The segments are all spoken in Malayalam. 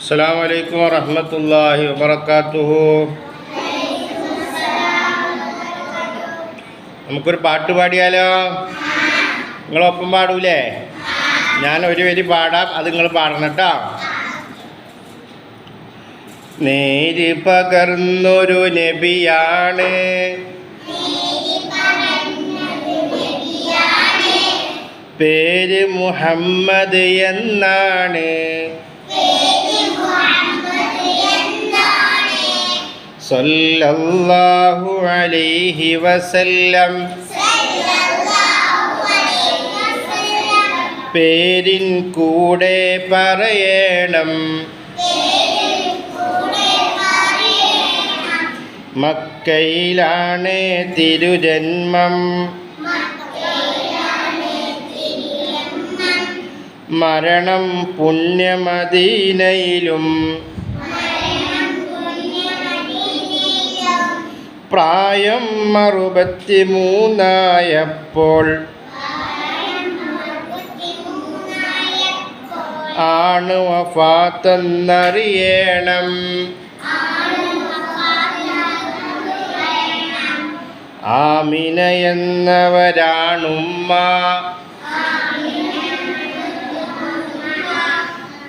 അസ്സാം വലൈക്കും വറഹമത്തല്ലാഹി വബർക്കാത്തുഹു നമുക്കൊരു പാട്ട് പാടിയാലോ? നിങ്ങളൊപ്പം പാടൂലേ? ഞാൻ ഒരു വരി പാടാം അത് നിങ്ങൾ പാടണം കേട്ടോ. നേര് പകർന്നൊരു നബിയാണ്. പേര് മുഹമ്മദ് എന്നാണ്. സല്ലല്ലാഹു അലൈഹി വസല്ലം. പേരിൻ കൂടെ പറയണം. മക്കയിലാണ് തിരുജന്മം. മരണം പുണ്യമദീനയിലും പ്രായം അറുപത്തി മൂന്നായപ്പോൾ ആണ് വഫാത്തെന്നറിയണം. ആമിന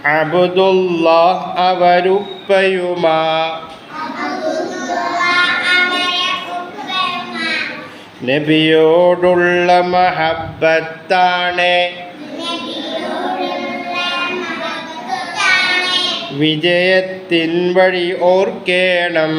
അബ്ദുല്ലാഹ് അവരുപ്പയുമാ. നബിയോടുള്ള മഹബത്താണ്. വിജയത്തിൻ വഴി ഓർക്കേണം.